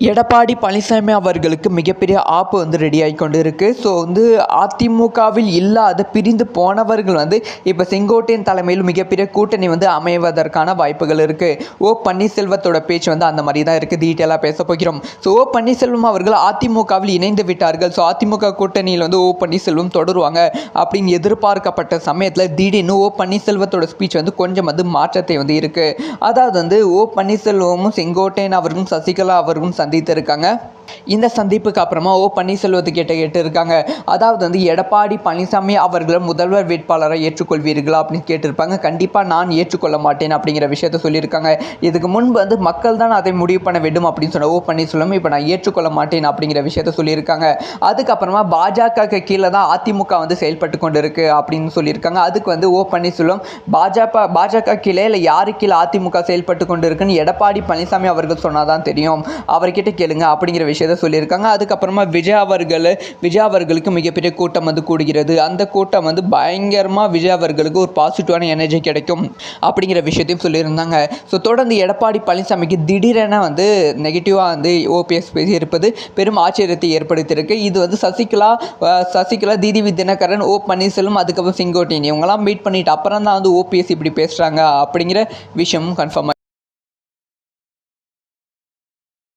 எடப்பாடி பழனிசாமி அவர்களுக்கு மிகப்பெரிய ஆப்பு வந்து ரெடியாகி கொண்டு இருக்குது ஸோ வந்து அதிமுகவில் இல்லாத பிரிந்து போனவர்கள் வந்து இப்போ செங்கோட்டையன் தலைமையில் மிகப்பெரிய கூட்டணி வந்து அமைவதற்கான வாய்ப்புகள் இருக்குது ஓ பன்னீர்செல்வத்தோட பேச்சு வந்து அந்த மாதிரி தான் இருக்குது டீட்டெயிலாக பேச போகிறோம். ஸோ ஓ பன்னீர்செல்வம் அவர்கள் அதிமுகவில் இணைந்து விட்டார்கள். ஸோ அதிமுக கூட்டணியில் வந்து ஓ பன்னீர்செல்வம் தொடருவாங்க அப்படின்னு எதிர்பார்க்கப்பட்ட சமயத்தில் திடீர்னு ஓ பன்னீர்செல்வத்தோட ஸ்பீச் வந்து கொஞ்சம் வந்து மாற்றத்தை வந்து இருக்குது அதாவது வந்து ஓ பன்னீர்செல்வமும் செங்கோட்டையன் அவர்களும் சசிகலா அவர்களும் சந்தித்திருக்காங்க இந்த சந்திப்புக்கு அப்புறமா ஓ பன்னீர்செல்வத்து கிட்ட இருக்காங்க அதாவது வந்து எடப்பாடி பழனிசாமி அவர்களை முதல்வர் வேட்பாளரை ஏற்றுக்கொள்வீர்களா அப்படின்னு கேட்டிருப்பாங்க. கண்டிப்பாக நான் ஏற்றுக்கொள்ள மாட்டேன் அப்படிங்கிற விஷயத்த சொல்லியிருக்காங்க. இதுக்கு முன்பு வந்து மக்கள் தான் அதை முடிவு பண்ண வேண்டும் அப்படின்னு சொன்ன ஓ பன்னீர்செல்வம் இப்போ நான் ஏற்றுக்கொள்ள மாட்டேன் அப்படிங்கிற விஷயத்த சொல்லியிருக்காங்க. அதுக்கப்புறமா பாஜக கீழே தான் அதிமுக வந்து செயல்பட்டு கொண்டு இருக்கு அப்படின்னு சொல்லியிருக்காங்க. அதுக்கு வந்து ஓ பன்னீர்செல்வம் பாஜக பாஜக கீழே இல்லை யாரு கீழே அதிமுக செயல்பட்டு கொண்டு இருக்குன்னு எடப்பாடி பழனிசாமி அவர்கள் சொன்னாதான் தெரியும். அவர்கிட்ட கேளுங்க அப்படிங்கிற விஷயம் விஷயத்த சொல்லியிருக்காங்க. அதுக்கப்புறமா விஜய் அவர்கள் விஜய் அவர்களுக்கு மிகப்பெரிய கூட்டம் வந்து கூடுகிறது. அந்த கூட்டம் வந்து பயங்கரமாக விஜய் அவர்களுக்கு ஒரு பாசிட்டிவான எனர்ஜி கிடைக்கும் அப்படிங்கிற விஷயத்தையும் சொல்லியிருந்தாங்க. ஸோ தொடர்ந்து எடப்பாடி பழனிசாமிக்கு திடீரென வந்து நெகட்டிவாக வந்து ஓபிஎஸ் பேசியிருப்பது பெரும் ஆச்சரியத்தை ஏற்படுத்தியிருக்கு. இது வந்து சசிகலா சசிகலா தீதிவி தினகரன் ஓ பன்னீர்செல்வம் அதுக்கப்புறம் செங்கோட்டையன் இவங்கெல்லாம் மீட் பண்ணிட்டு அப்புறம் தான் வந்து ஓபிஎஸ் இப்படி பேசுகிறாங்க அப்படிங்கிற விஷயமும் கன்ஃபார்ம்